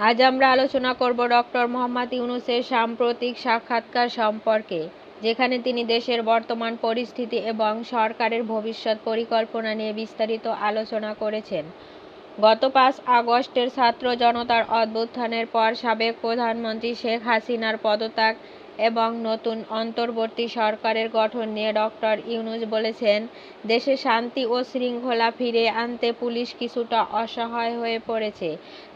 আজ আমরা আলোচনা করব ডক্টর মোহাম্মদ ইউনুসের সাম্প্রতিক সাক্ষাৎকার সম্পর্কে, যেখানে তিনি দেশের বর্তমান পরিস্থিতি এবং সরকারের ভবিষ্যৎ পরিকল্পনা নিয়ে বিস্তারিত আলোচনা করেছেন। গত পাঁচ আগস্টের ছাত্র জনতার অভ্যুত্থানের পর সাবেক প্রধানমন্ত্রী শেখ হাসিনার পদত্যাগ এবং নতুন অন্তর্বর্তী সরকারের গঠন নিয়ে ডক্টর ইউনুস বলেছেন, দেশে শান্তি ও শৃঙ্খলা ফিরে আনতে পুলিশ কিছুটা অসহায় হয়ে পড়েছে।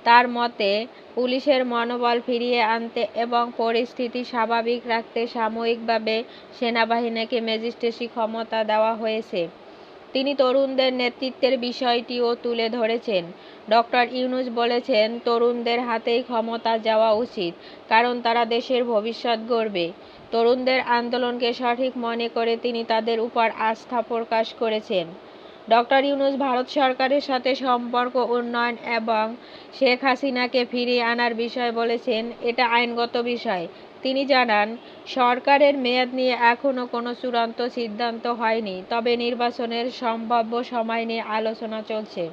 তার মতে, পুলিশের মনোবল ফিরিয়ে আনতে এবং পরিস্থিতি স্বাভাবিক রাখতে সাময়িকভাবে সেনাবাহিনীকে ম্যাজিস্ট্রেসি ক্ষমতা দেওয়া হয়েছে। তিনি তরুণদের নেতৃত্বের বিষয়টিও তুলে ধরেছেন। ডক্টর ইউনুস বলেছেন, তরুণদের হাতেই ক্ষমতা যাওয়া উচিত, কারণ তারা দেশের ভবিষ্যৎ গড়বে। তরুণদের আন্দোলনকে সঠিক মনে করে তিনি তাদের উপর আস্থা প্রকাশ করেছেন। ডক্টর ইউনুস ভারত সরকারের সাথে সম্পর্ক, উন্নয়ন এবং শেখ হাসিনাকে ফিরিয়ে আনার বিষয় বলেছেন। এটা আইনগত বিষয়। তিনি জানান, সরকারের মেয়াদ নিয়ে এখনও কোনো চূড়ান্ত সিদ্ধান্ত হয়নি, তবে নির্বাচনের সম্ভাব্য সময় নিয়ে আলোচনা চলছে।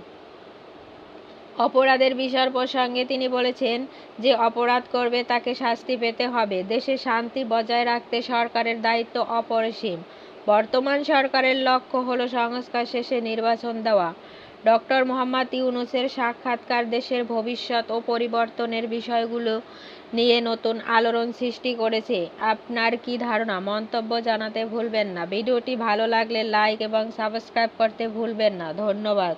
অপরাধের বিষয় প্রসঙ্গে তিনি বলেছেন যে অপরাধ করবে তাকে শাস্তি পেতে হবে। দেশে শান্তি বজায় রাখতে সরকারের দায়িত্ব অপরিসীম। বর্তমান সরকারের লক্ষ্য হলো সংস্কার শেষে নির্বাচন দেওয়া। ডক্টর মোহাম্মদ ইউনুসের সাক্ষাৎকার দেশের ভবিষ্যৎ ও পরিবর্তনের বিষয়গুলো নিয়ে নতুন আলোড়ন সৃষ্টি করেছে। আপনার কি ধারণা? মন্তব্য জানাতে ভুলবেন না। ভিডিওটি ভালো লাগলে লাইক এবং সাবস্ক্রাইব করতে ভুলবেন না। ধন্যবাদ।